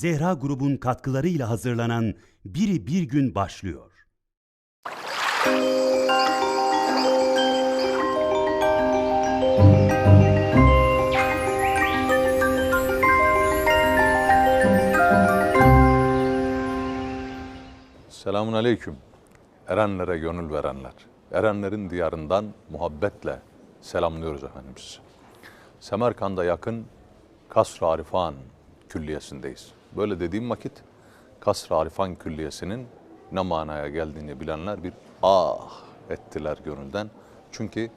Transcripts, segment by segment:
Zehra grubun katkılarıyla hazırlanan Biri Bir Gün başlıyor. Selamun Aleyküm. Erenlere gönül verenler. Erenlerin diyarından muhabbetle selamlıyoruz efendim sizi. Semerkand'a yakın Kasr-ı Arifan Külliyesi'ndeyiz. Böyle dediğim vakit Kasr-ı Arifan Külliyesi'nin ne manaya geldiğini bilenler bir ah ettiler gönülden. Çünkü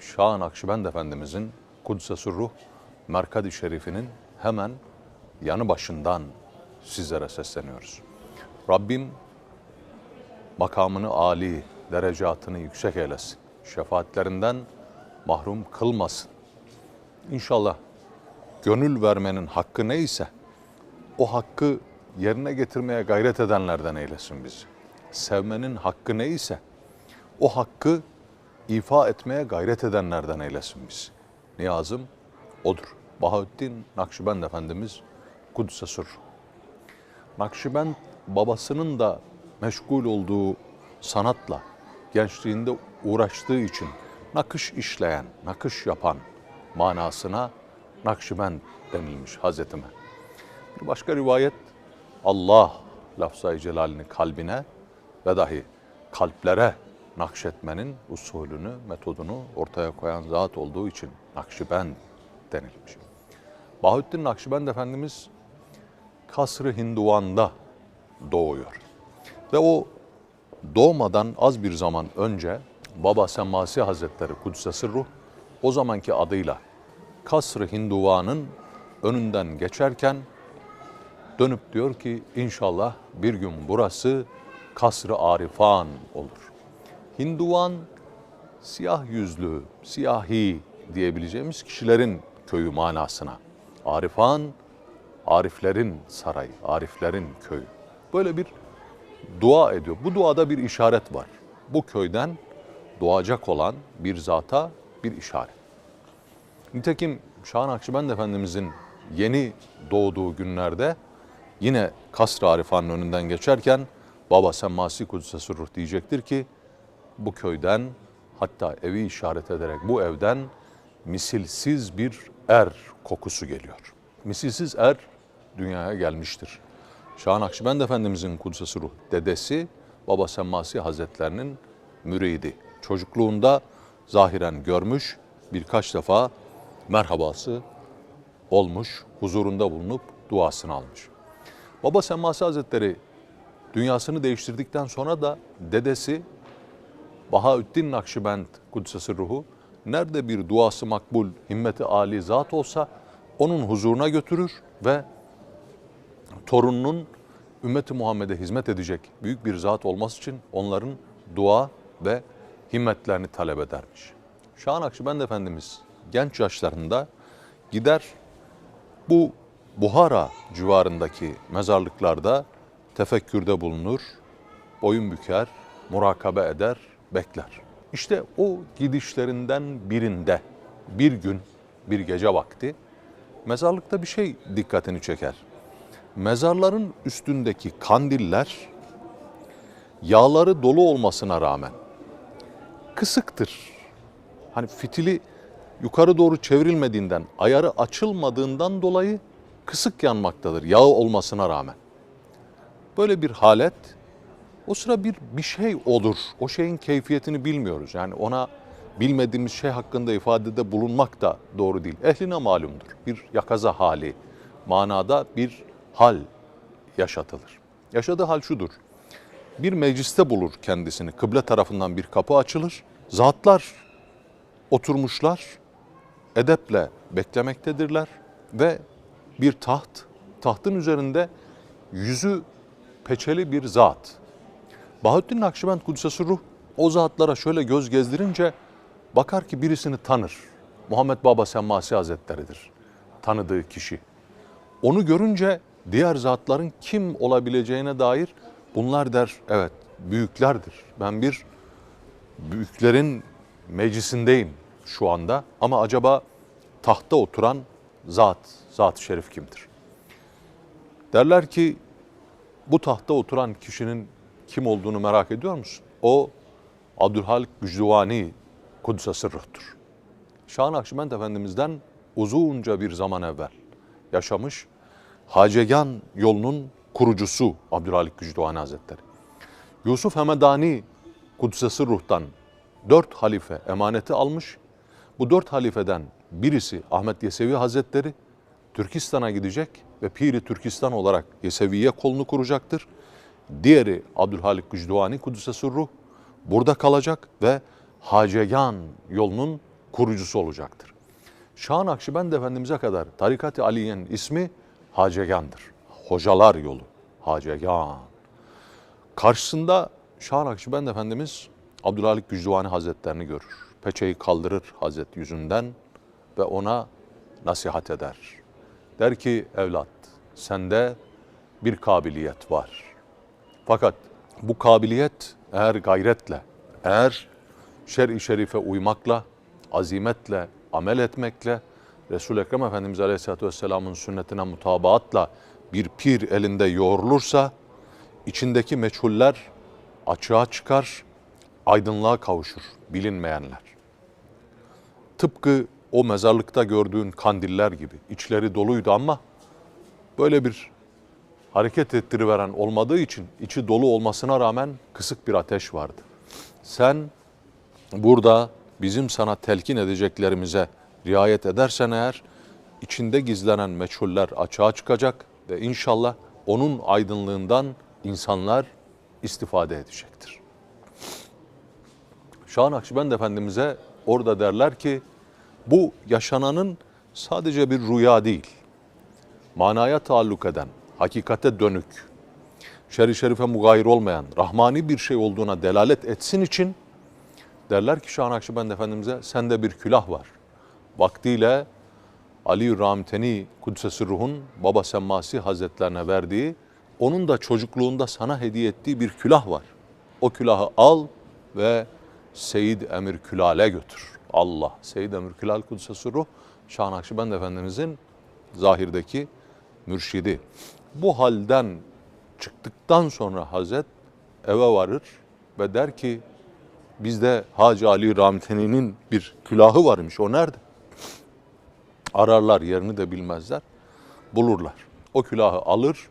Şah Nakşibend Efendimizin Kudüs-i Ruh Merkadi Şerif'inin hemen yanı başından sizlere sesleniyoruz. Rabbim makamını âli, derecatını yüksek eylesin. Şefaatlerinden mahrum kılmasın. İnşallah gönül vermenin hakkı neyse o hakkı yerine getirmeye gayret edenlerden eylesin bizi. Sevmenin hakkı neyse o hakkı ifa etmeye gayret edenlerden eylesin bizi. Niyazım odur. Bahaüddin Nakşibend Efendimiz Kudüs'e sır. Nakşibend babasının da meşgul olduğu sanatla gençliğinde uğraştığı için nakış işleyen, nakış yapan manasına Nakşibend denilmiş Hazretime. Bir başka rivayet Allah lafzayı celalini kalbine ve dahi kalplere nakşetmenin usulünü, metodunu ortaya koyan zat olduğu için Nakşibend denilmiş. Bahaüddin Nakşibend Efendimiz Kasr-ı Hinduvan'da doğuyor. Ve o doğmadan az bir zaman önce Baba Semmasi Hazretleri Kudüs'e Sırruh o zamanki adıyla Kasr-ı Hinduvan'ın önünden geçerken dönüp diyor ki inşallah bir gün burası Kasr-ı Arifan olur. Hinduvan siyah yüzlü, siyahi diyebileceğimiz kişilerin köyü manasına. Arifan, Ariflerin sarayı, Ariflerin köyü. Böyle bir dua ediyor. Bu duada bir işaret var. Bu köyden doğacak olan bir zata bir işaret. Nitekim Şah Nakşibend Efendimizin yeni doğduğu günlerde yine Kasr-ı Arifan'ın önünden geçerken Baba Semmasi Kudüs'e Sırruh diyecektir ki bu köyden hatta evi işaret ederek bu evden misilsiz bir er kokusu geliyor. Misilsiz er dünyaya gelmiştir. Şah Nakşibend Efendimizin Kudüs'e Ruh dedesi Baba Semmasi Hazretlerinin müridi. Çocukluğunda zahiren görmüş, birkaç defa merhabası olmuş, huzurunda bulunup duasını almış. Baba Semmasi Hazretleri dünyasını değiştirdikten sonra da dedesi Bahaüddin Nakşibend Kudüs'e Ruhu nerede bir duası makbul, himmeti âli zat olsa onun huzuruna götürür ve torununun ümmeti Muhammed'e hizmet edecek büyük bir zat olması için onların dua ve himmetlerini talep edermiş. Şah Nakşibend Efendimiz genç yaşlarında gider bu Buhara civarındaki mezarlıklarda tefekkürde bulunur, boyun büker, murakabe eder, bekler. İşte o gidişlerinden birinde bir gün, bir gece vakti mezarlıkta bir şey dikkatini çeker. Mezarların üstündeki kandiller yağları dolu olmasına rağmen kısıktır. Hani fitili yukarı doğru çevrilmediğinden, ayarı açılmadığından dolayı kısık yanmaktadır yağı olmasına rağmen. Böyle bir halet o sıra bir bir şey olur. O şeyin keyfiyetini bilmiyoruz. Yani ona bilmediğimiz şey hakkında ifadede bulunmak da doğru değil. Ehline malumdur. Bir yakaza hali, manada bir hal yaşatılır. Yaşadığı hal şudur. Bir mecliste bulur kendisini. Kıble tarafından bir kapı açılır. Zatlar oturmuşlar. Edeple beklemektedirler ve bir taht, tahtın üzerinde yüzü peçeli bir zat. Bahattin Nakşibend Kudüs'e Ruh o zatlara şöyle göz gezdirince bakar ki birisini tanır. Muhammed Baba Semmasi Hazretleri'dir tanıdığı kişi. Onu görünce diğer zatların kim olabileceğine dair bunlar der evet büyüklerdir. Ben bir büyüklerin meclisindeyim şu anda ama acaba tahta oturan zat, zat-ı şerif kimdir? Derler ki bu tahtta oturan kişinin kim olduğunu merak ediyor musun? O Abdülhalik Gücdüvani Kudüs'e sırrıhtır. Şah Nakşibend Efendimiz'den uzunca bir zaman evvel yaşamış Hacegan yolunun kurucusu Abdülhalik Gücdüvani Hazretleri. Yusuf Hemedani Kudüs'e sırruhtan dört halife emaneti almış. Bu dört halifeden birisi Ahmet Yesevi Hazretleri Türkistan'a gidecek ve Piri Türkistan olarak Yeseviye kolunu kuracaktır. Diğeri Abdülhalik Gücdüvani Kudüs'e sırruh burada kalacak ve Hacegan yolunun kurucusu olacaktır. Şah Nakşibend Efendimiz'e kadar Tarikat-ı Aliye'nin ismi Hacegan'dır. Hocalar yolu Hacegan. Karşısında Şah Nakşibend Efendimiz Abdülhalik Gücdüvani Hazretlerini görür. Peçeyi kaldırır Hazret yüzünden ve ona nasihat eder. Der ki evlat sende bir kabiliyet var. Fakat bu kabiliyet eğer gayretle, eğer şer-i şerife uymakla, azimetle, amel etmekle, Resul-i Ekrem Efendimiz Aleyhisselatü Vesselam'ın sünnetine mutabaatla bir pir elinde yoğrulursa, içindeki meçhuller açığa çıkar, aydınlığa kavuşur bilinmeyenler. Tıpkı o mezarlıkta gördüğün kandiller gibi içleri doluydu ama böyle bir hareket ettiriveren olmadığı için içi dolu olmasına rağmen kısık bir ateş vardı. Sen burada bizim sana telkin edeceklerimize riayet edersen eğer içinde gizlenen meçhuller açığa çıkacak ve inşallah onun aydınlığından insanlar istifade edecektir. Şah Nakşibend Efendimiz'e orada derler ki bu yaşananın sadece bir rüya değil, manaya taalluk eden, hakikate dönük, şer-i şerife mugayir olmayan, rahmani bir şey olduğuna delalet etsin için derler ki Şah Nakşibend Efendimiz'e sende bir külah var. Vaktiyle Ali Ramteni Kudsesi Ruh'un Baba Semmasi Hazretlerine verdiği, onun da çocukluğunda sana hediye ettiği bir külah var. O külahı al ve Seyyid Emir Külal'e götür. Allah, Seyyid Emir Külal Kudsesi Ruh, Şah Nakşibend Efendimiz'in zahirdeki mürşidi. Bu halden çıktıktan sonra Hazret eve varır ve der ki bizde Hacı Ali Ramteni'nin bir külahı varmış o nerede? Ararlar yerini de bilmezler. Bulurlar. O külahı alır.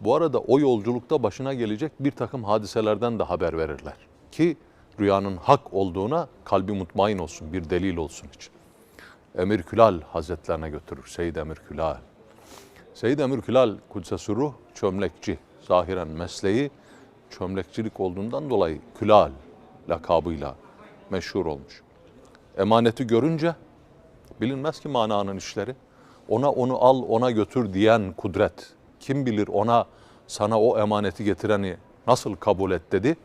Bu arada o yolculukta başına gelecek bir takım hadiselerden de haber verirler. Ki rüyanın hak olduğuna kalbi mutmain olsun, bir delil olsun için. Emir Külal Hazretlerine götürür. Seyyid Emir Külal. Seyyid Emir Külal Kudüs'e Ruh çömlekçi. Zahiren mesleği çömlekçilik olduğundan dolayı Külal lakabıyla meşhur olmuş. Emaneti görünce bilinmez ki mananın işleri. Ona onu al, ona götür diyen kudret. Kim bilir ona sana o emaneti getireni nasıl kabul et dedi.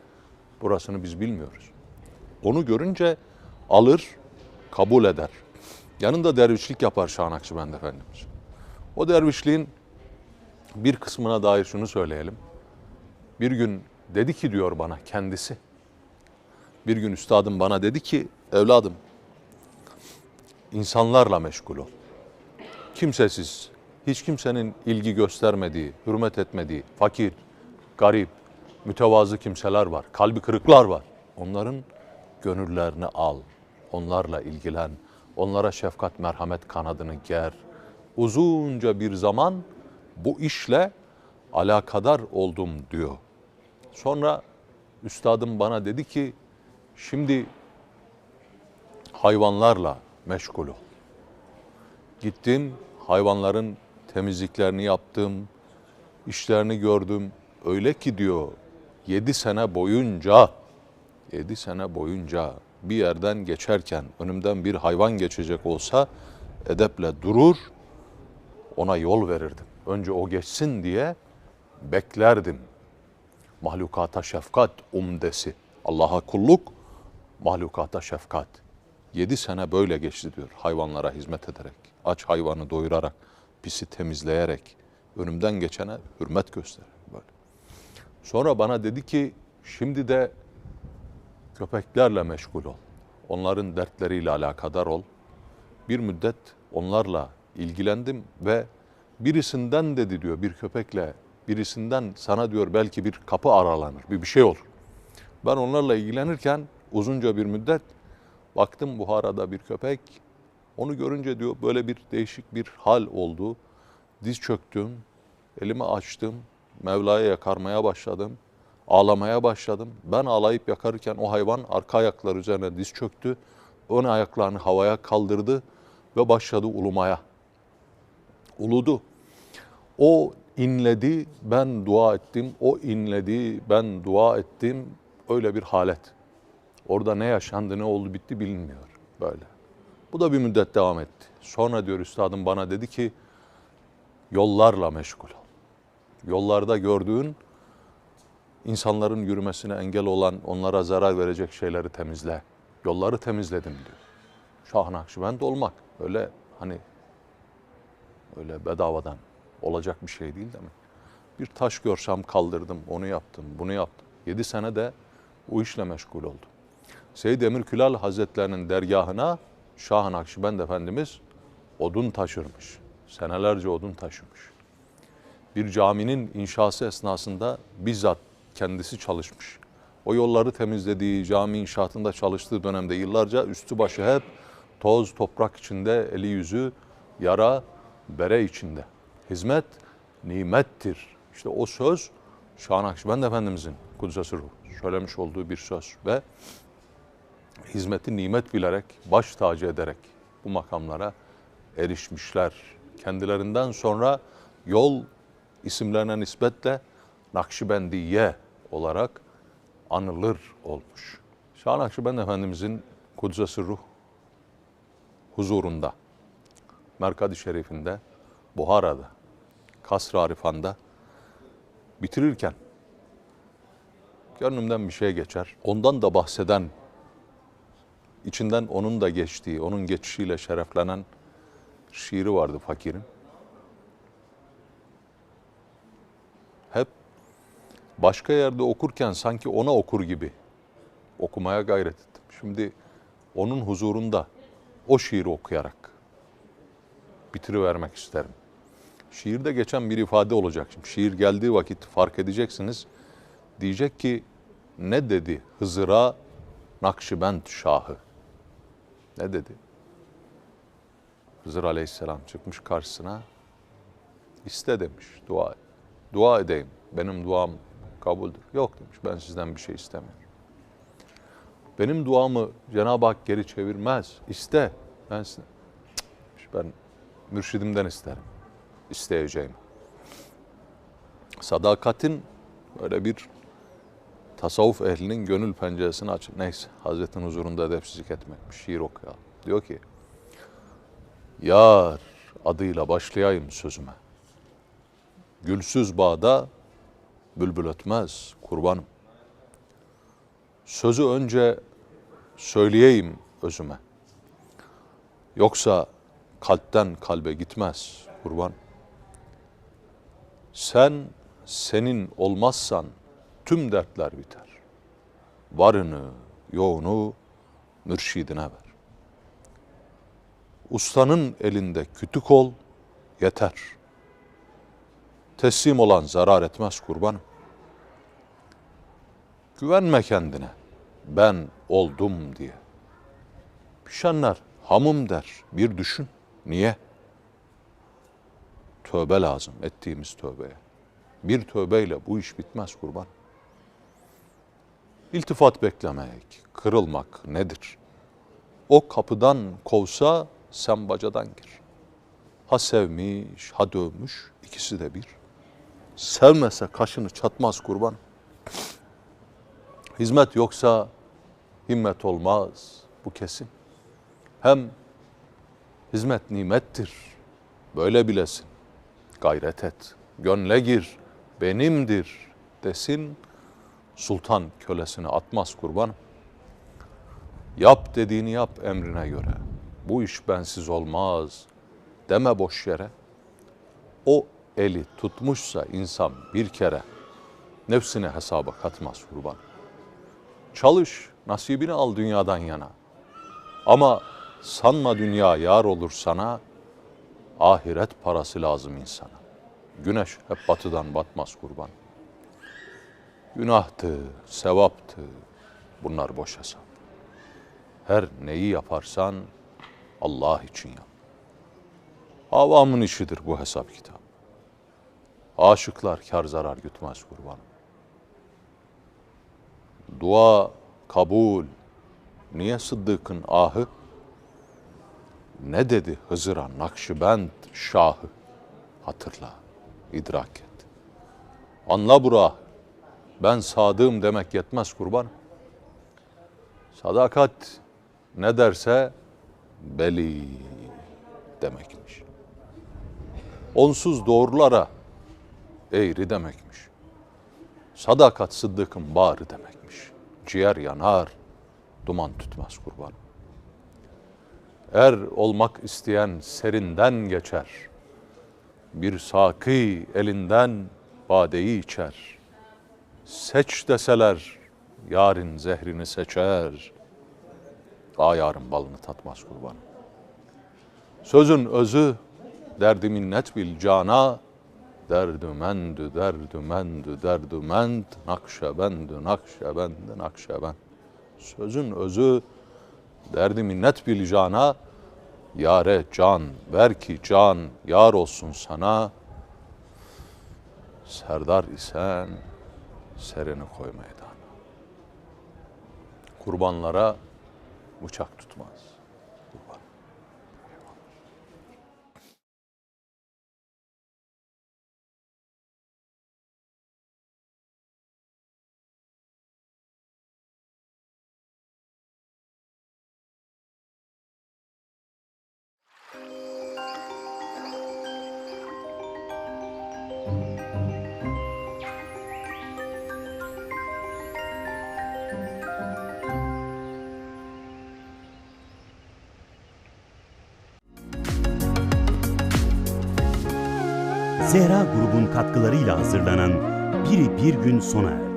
Burasını biz bilmiyoruz. Onu görünce alır, kabul eder. Yanında dervişlik yapar Şah Nakşibend Efendimiz. O dervişliğin bir kısmına dair şunu söyleyelim. Bir gün dedi ki diyor bana kendisi. Bir gün üstadım bana dedi ki evladım insanlarla meşgul ol. Kimsesiz, hiç kimsenin ilgi göstermediği, hürmet etmediği, fakir, garip, mütevazı kimseler var. Kalbi kırıklar var. Onların gönüllerini al. Onlarla ilgilen. Onlara şefkat, merhamet kanadını ger. Uzunca bir zaman bu işle alakadar oldum diyor. Sonra üstadım bana dedi ki şimdi hayvanlarla meşgul ol. Gittim hayvanların temizliklerini yaptım, işlerini gördüm. Öyle ki diyor yedi sene boyunca, yedi sene boyunca bir yerden geçerken önümden bir hayvan geçecek olsa edeple durur, ona yol verirdim. Önce o geçsin diye beklerdim. Mahlukata şefkat umdesi. Allah'a kulluk, mahlukata şefkat. Yedi sene böyle geçti diyor hayvanlara hizmet ederek. Aç hayvanı doyurarak, pisi temizleyerek, önümden geçene hürmet gösterir. Sonra bana dedi ki şimdi de köpeklerle meşgul ol. Onların dertleriyle alakadar ol. Bir müddet onlarla ilgilendim ve birisinden dedi diyor bir köpekle birisinden sana diyor belki bir kapı aralanır, bir bir şey olur. Ben onlarla ilgilenirken uzunca bir müddet baktım Buhara'da bir köpek. Onu görünce diyor böyle bir değişik bir hal oldu. Diz çöktüm, elimi açtım, Mevla'ya yakarmaya başladım. Ağlamaya başladım. Ben ağlayıp yakarırken o hayvan arka ayakları üzerine diz çöktü. Ön ayaklarını havaya kaldırdı ve başladı ulumaya. Uludu. O inledi, ben dua ettim. O inledi, ben dua ettim. Öyle bir halet. Orada ne yaşandı, ne oldu, bitti bilinmiyor böyle. Bu da bir müddet devam etti. Sonra diyor üstadım bana dedi ki yollarla meşgul ol. Yollarda gördüğün insanların yürümesine engel olan, onlara zarar verecek şeyleri temizle. Yolları temizledim diyor. Şah Nakşibend olmak öyle hani öyle bedavadan olacak bir şey değil demek. Bir taş görsem kaldırdım, onu yaptım, bunu yaptım. Yedi sene de bu işle meşgul oldum. Seyyid Emir Külal Hazretlerinin dergahına Şah Nakşibend Efendimiz odun taşırmış. Senelerce odun taşımış. Bir caminin inşası esnasında bizzat kendisi çalışmış. O yolları temizlediği, cami inşaatında çalıştığı dönemde yıllarca üstü başı hep toz, toprak içinde, eli yüzü yara, bere içinde. Hizmet nimettir. İşte o söz Şah Nakşibend Efendimizin Kudsesi Ruh söylemiş olduğu bir söz ve hizmeti nimet bilerek, baş tacı ederek bu makamlara erişmişler. Kendilerinden sonra yol isimlerine nispetle Nakşibendiye olarak anılır olmuş. Şah Nakşibend Efendimizin Kudsesi Ruh huzurunda, Merkad-ı Şerif'inde, Buhara'da, Kasr-ı Arifan'da bitirirken gönlümden bir şey geçer. Ondan da bahseden, içinden onun da geçtiği, onun geçişiyle şereflenen şiiri vardı fakirin. Başka yerde okurken sanki ona okur gibi okumaya gayret ettim. Şimdi onun huzurunda o şiiri okuyarak bitirivermek isterim. Şiirde geçen bir ifade olacak. Şimdi şiir geldiği vakit fark edeceksiniz. Diyecek ki ne dedi Hızır'a Nakşibend Şahı? Ne dedi? Hızır Aleyhisselam çıkmış karşısına. İste demiş, dua et. Dua edeyim, benim duam kabuldür. Yok demiş, ben sizden bir şey istemiyorum. Benim duamı Cenab-ı Hak geri çevirmez. İste. Ben size, ben mürşidimden isterim. İsteyeceğim. Sadakatin böyle bir tasavvuf ehlinin gönül penceresini açıp neyse Hazretin huzurunda edepsizlik etmekmiş. Şiir okuyalım. Diyor ki Yar adıyla başlayayım sözüme. Gülsüz bağda bülbül ötmez kurbanım. Sözü önce söyleyeyim özüme. Yoksa kalpten kalbe gitmez kurban. Sen senin olmazsan tüm dertler biter. Varını, yoğunu mürşidine ver. Ustanın elinde kütük ol, yeter. Teslim olan zarar etmez kurbanım. Güvenme kendine, ben oldum diye. Pişenler hamım der, bir düşün. Niye? Tövbe lazım ettiğimiz tövbeye. Bir tövbeyle bu iş bitmez kurban. İltifat beklemek, kırılmak nedir? O kapıdan kovsa sen bacadan gir. Ha sevmiş, ha dövmüş, ikisi de bir. Sevmese kaşını çatmaz kurban. Hizmet yoksa himmet olmaz, bu kesin. Hem hizmet nimettir, böyle bilesin. Gayret et, gönle gir, benimdir desin. Sultan kölesini atmaz kurbanım. Yap dediğini yap emrine göre. Bu iş bensiz olmaz deme boş yere. O eli tutmuşsa insan bir kere nefsine hesaba katmaz kurban. Çalış, nasibini al dünyadan yana. Ama sanma dünya yar olur sana, ahiret parası lazım insana. Güneş hep batıdan batmaz kurban. Günahtı, sevaptı, bunlar boş hesap. Her neyi yaparsan Allah için yap. Avamın işidir bu hesap kitap. Aşıklar kar zarar gütmez kurban. Dua kabul. Niye Sıddık'ın ahı? Ne dedi Hızır'a Nakşibend Şahı? Hatırla, idrak et. Anla bura. Ben sadığım demek yetmez kurban. Sadakat ne derse beli demekmiş. Onsuz doğrulara eğri demekmiş. Sadakat sıddıkın bağrı demekmiş. Ciğer yanar, duman tütmez kurban. Er olmak isteyen serinden geçer. Bir sakı elinden badeyi içer. Seç deseler yarın zehrini seçer. Ayarın balını tatmaz kurban. Sözün özü derdi minnet bil cana derdümendü derdümendü derdüment nakşebendü nakşebendü nakşebend. Sözün özü derdi minnet bil cana yare can ver ki can yar olsun sana. Serdar isen serini koy meydana. Kurbanlara bıçak tutmaz. Zehra grubun katkılarıyla hazırlanan Biri Bir Gün sona erdi.